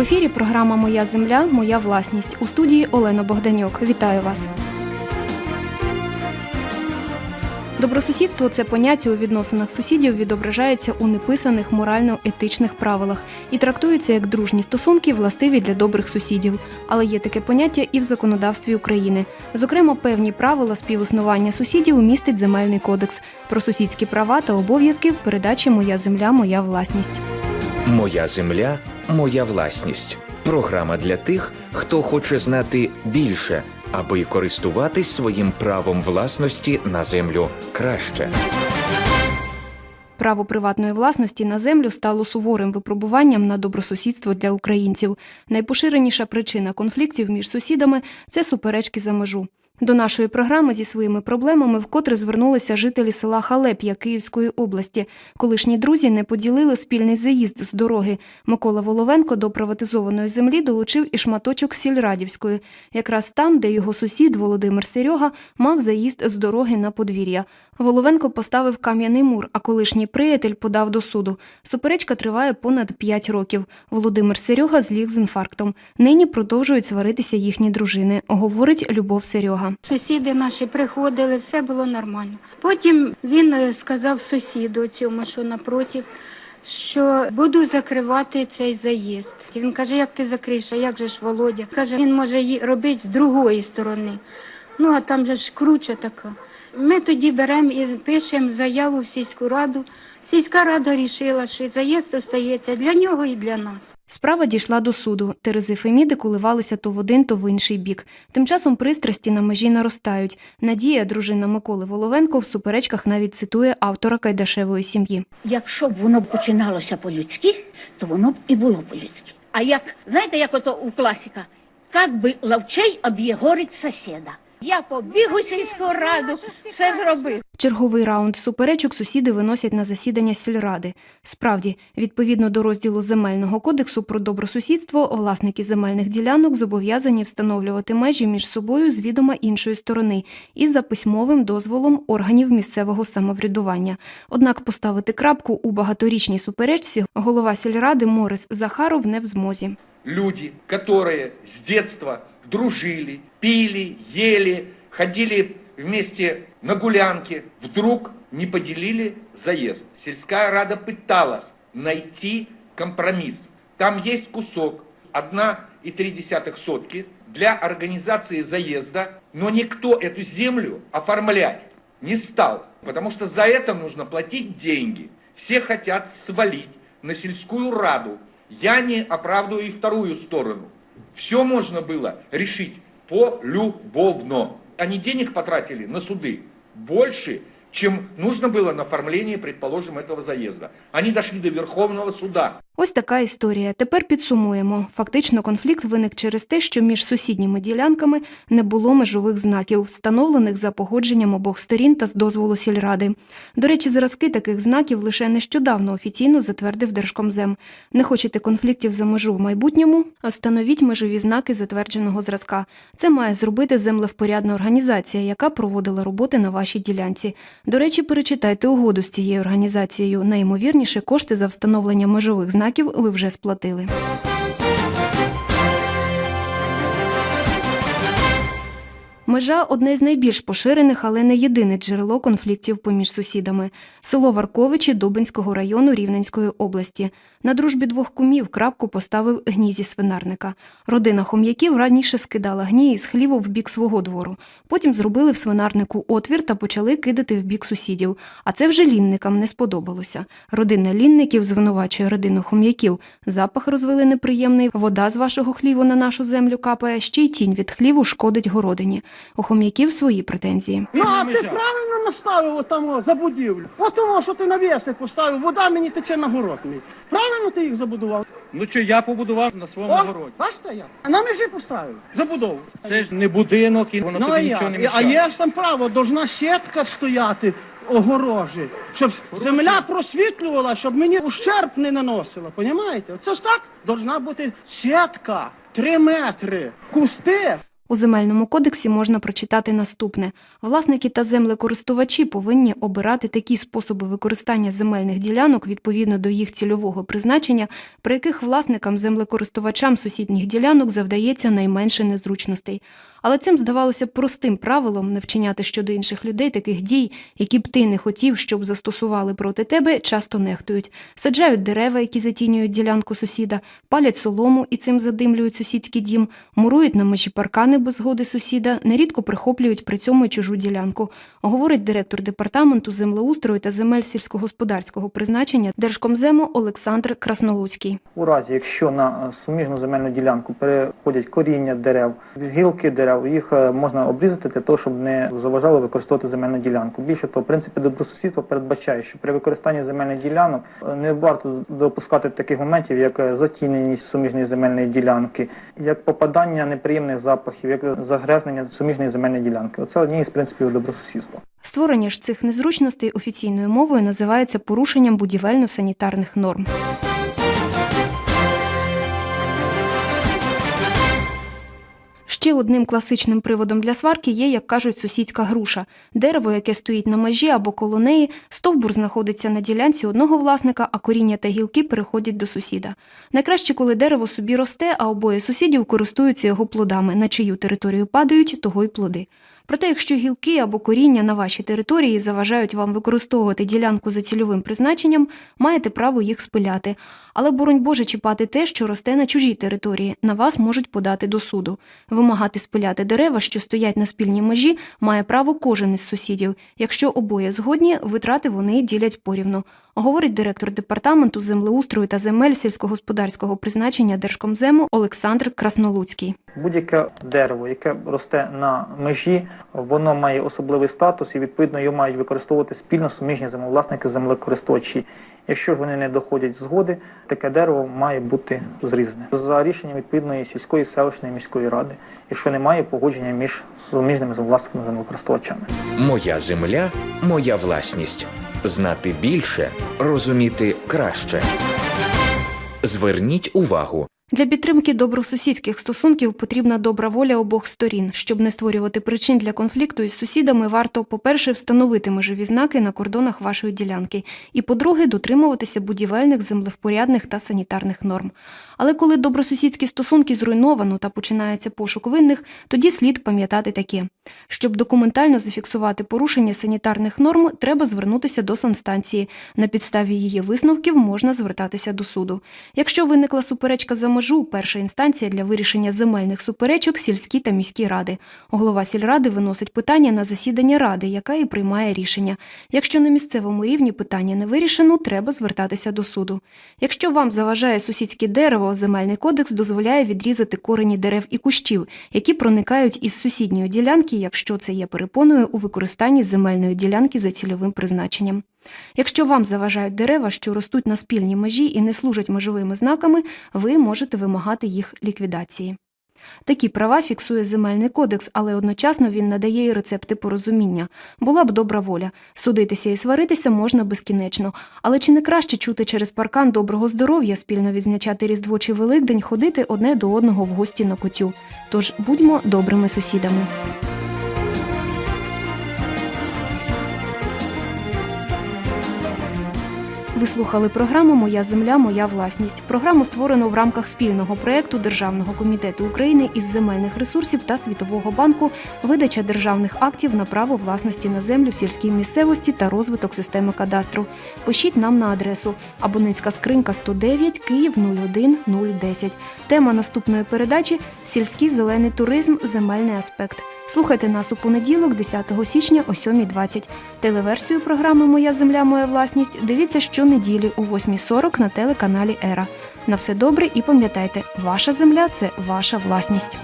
В ефірі програма Моя земля, моя власність у студії Олена Богданюк. Вітаю вас. Добросусідство це поняття у відносинах сусідів відображається у неписаних морально-етичних правилах і трактується як дружні стосунки, властиві для добрих сусідів. Але є таке поняття і в законодавстві України. Зокрема, певні правила співіснування сусідів містить земельний кодекс про сусідські права та обов'язки в передачі Моя земля, моя власність. Моя земля, моя власність. Програма для тих, хто хоче знати більше, аби користуватись своїм правом власності на землю краще. Право приватної власності на землю стало суворим випробуванням на добросусідство для українців. Найпоширеніша причина конфліктів між сусідами це суперечки за межу. До нашої програми зі своїми проблемами вкотре звернулися жителі села Халеп'я Київської області. Колишні друзі не поділили спільний заїзд з дороги. Микола Воловенко до приватизованої землі долучив і шматочок сільрадівської, якраз там, де його сусід Володимир Серьога мав заїзд з дороги на подвір'я. Воловенко поставив кам'яний мур, а колишній приятель подав до суду. Суперечка триває понад 5 років. Володимир Серьога зліг з інфарктом. Нині продовжують сваритися їхні дружини, говорить Любов Серьога. Сусіди наші приходили, все було нормально. Потім він е, сказав сусіду цьому, що напротив, що буду закривати цей заїзд. Він каже, як ти закриєш, а як же ж Володя? Каже, він може її робити з другої сторони. Ну а там же ж круча така. Ми тоді беремо і пишемо заяву в сільську раду. Сільська рада рішила, що заїзд остається для нього і для нас. Справа дійшла до суду. Терези Феміди коливалися то в один, то в інший бік. Тим часом пристрасті на межі наростають. Надія, дружина Миколи Воловенко, в суперечках навіть цитує автора Кайдашевої сім'ї. Якщо б воно починалося по-людськи, то воно б і було по-людськи. А як, знаєте, як ото у класика, як би ловчей об'єгорить сусіда. Я побіг у сільську раду, все зробив. Черговий раунд суперечок сусіди виносять на засідання сільради. Справді, відповідно до розділу земельного кодексу про добросусідство, власники земельних ділянок зобов'язані встановлювати межі між собою з відома іншої сторони і за письмовим дозволом органів місцевого самоврядування. Однак поставити крапку у багаторічній суперечці голова сільради Морис Захаров не в змозі. люди, которые с детства дружили, пили, ели, ходили вместе на гулянки, вдруг не поделили заезд. Сельская рада пыталась найти компромисс. Там есть кусок, 1,3 сотки для организации заезда, но никто эту землю оформлять не стал, потому что за это нужно платить деньги. Все хотят свалить на сельскую раду. Я не оправдываю и вторую сторону. Все можно было решить полюбовно. Они денег потратили на суды больше, чем нужно было на оформление, предположим, этого заезда. Они дошли до Верховного суда. Ось така історія. Тепер підсумуємо. Фактично, конфлікт виник через те, що між сусідніми ділянками не було межових знаків, встановлених за погодженням обох сторін та з дозволу сільради. До речі, зразки таких знаків лише нещодавно офіційно затвердив Держкомзем. Не хочете конфліктів за межу в майбутньому? Встановіть межові знаки затвердженого зразка. Це має зробити землевпорядна організація, яка проводила роботи на вашій ділянці. До речі, перечитайте угоду з цією організацією. Найімовірніше, кошти за встановлення межових знаків ви вже сплатили. Межа одне з найбільш поширених, але не єдине джерело конфліктів поміж сусідами. Село Варковичі Дубинського району Рівненської області. На дружбі двох кумів крапку поставив гній зі свинарника. Родина хом'яків раніше скидала гній із хліву в бік свого двору. Потім зробили в свинарнику отвір та почали кидати в бік сусідів. А це вже лінникам не сподобалося. Родина лінників звинувачує родину хом'яків. Запах розвели неприємний, вода з вашого хліву на нашу землю капає, ще й тінь від хліву шкодить городині. У хом'яків свої претензії. Ну, а ти правильно наставив отам о, за будівлю. От тому, що ти навіси поставив, вода мені тече на город мій. Правильно ти їх забудував? Ну що я побудував на своєму О, городі. бачите як? А на межі поставив. Забудову. Це ж не будинок, і воно Ну, а тобі нічого не як? А є ж там право, должна сітка стояти огорожі, щоб земля просвітлювала, щоб мені ущерб не наносила. Понімаєте? Це ж так? Должна бути сітка, три метри, кусти. У земельному кодексі можна прочитати наступне: власники та землекористувачі повинні обирати такі способи використання земельних ділянок відповідно до їх цільового призначення, при яких власникам землекористувачам сусідніх ділянок завдається найменше незручностей. Але цим здавалося б простим правилом не вчиняти щодо інших людей таких дій, які б ти не хотів, щоб застосували проти тебе, часто нехтують. Саджають дерева, які затінюють ділянку сусіда, палять солому і цим задимлюють сусідський дім, мурують на межі паркани без згоди сусіда, нерідко прихоплюють при цьому чужу ділянку. Говорить директор департаменту землеустрою та земель сільськогосподарського призначення Держкомзему Олександр Краснолуцький. У разі, якщо на суміжну земельну ділянку переходять коріння дерев, гілки дерев, їх е, можна обрізати для того, щоб не заважало використовувати земельну ділянку. Більше того, принципи добросусідства передбачає, що при використанні земельних ділянок е, не варто допускати таких моментів, як е, затіненість суміжної земельної ділянки, як попадання неприємних запахів, як загрязнення суміжної земельної ділянки. Оце одні із принципів добросусідства. Створення ж цих незручностей офіційною мовою називається порушенням будівельно-санітарних норм. Ще одним класичним приводом для сварки є, як кажуть, сусідська груша. Дерево, яке стоїть на межі або коло неї, стовбур знаходиться на ділянці одного власника, а коріння та гілки переходять до сусіда. Найкраще, коли дерево собі росте, а обоє сусідів користуються його плодами, на чию територію падають, того й плоди. Проте, якщо гілки або коріння на вашій території заважають вам використовувати ділянку за цільовим призначенням, маєте право їх спиляти. Але, боронь Боже, чіпати те, що росте на чужій території, на вас можуть подати до суду. Вимагати спиляти дерева, що стоять на спільній межі, має право кожен із сусідів. Якщо обоє згодні, витрати вони ділять порівну. Говорить директор департаменту землеустрою та земель сільськогосподарського призначення Держкомзему Олександр Краснолуцький. Будь-яке дерево, яке росте на межі, воно має особливий статус і відповідно його мають використовувати спільно суміжні землевласники, землекористувачі. Якщо ж вони не доходять згоди, таке дерево має бути зрізане за рішенням відповідної сільської селищної міської ради, якщо немає погодження між суміжними землевласниками землекористувачами. Моя земля, моя власність. Знати більше, розуміти краще. Зверніть увагу. Для підтримки добросусідських стосунків потрібна добра воля обох сторін. Щоб не створювати причин для конфлікту із сусідами, варто, по-перше, встановити межові знаки на кордонах вашої ділянки, і, по-друге, дотримуватися будівельних, землевпорядних та санітарних норм. Але коли добросусідські стосунки зруйновано та починається пошук винних, тоді слід пам'ятати таке: щоб документально зафіксувати порушення санітарних норм, треба звернутися до санстанції. На підставі її висновків можна звертатися до суду. Якщо виникла суперечка за межу, перша інстанція для вирішення земельних суперечок сільські та міські ради. Голова сільради виносить питання на засідання ради, яка і приймає рішення. Якщо на місцевому рівні питання не вирішено, треба звертатися до суду. Якщо вам заважає сусідське дерево, земельний кодекс дозволяє відрізати корені дерев і кущів, які проникають із сусідньої ділянки, якщо це є перепоною у використанні земельної ділянки за цільовим призначенням. Якщо вам заважають дерева, що ростуть на спільній межі і не служать межовими знаками, ви можете вимагати їх ліквідації. Такі права фіксує земельний кодекс, але одночасно він надає і рецепти порозуміння. Була б добра воля. Судитися і сваритися можна безкінечно. Але чи не краще чути через паркан доброго здоров'я, спільно відзначати Різдво чи Великдень, ходити одне до одного в гості на кутю? Тож будьмо добрими сусідами. Ви слухали програму Моя земля, моя власність. Програму створено в рамках спільного проєкту Державного комітету України із земельних ресурсів та Світового банку, видача державних актів на право власності на землю сільській місцевості та розвиток системи кадастру. Пишіть нам на адресу абонентська скринька 109 Київ 01010. Тема наступної передачі сільський зелений туризм, земельний аспект. Слухайте нас у понеділок, 10 січня о 7.20. Телеверсію програми Моя земля, моя власність дивіться щонеділі о 8.40 на телеканалі Ера. На все добре і пам'ятайте, ваша земля це ваша власність.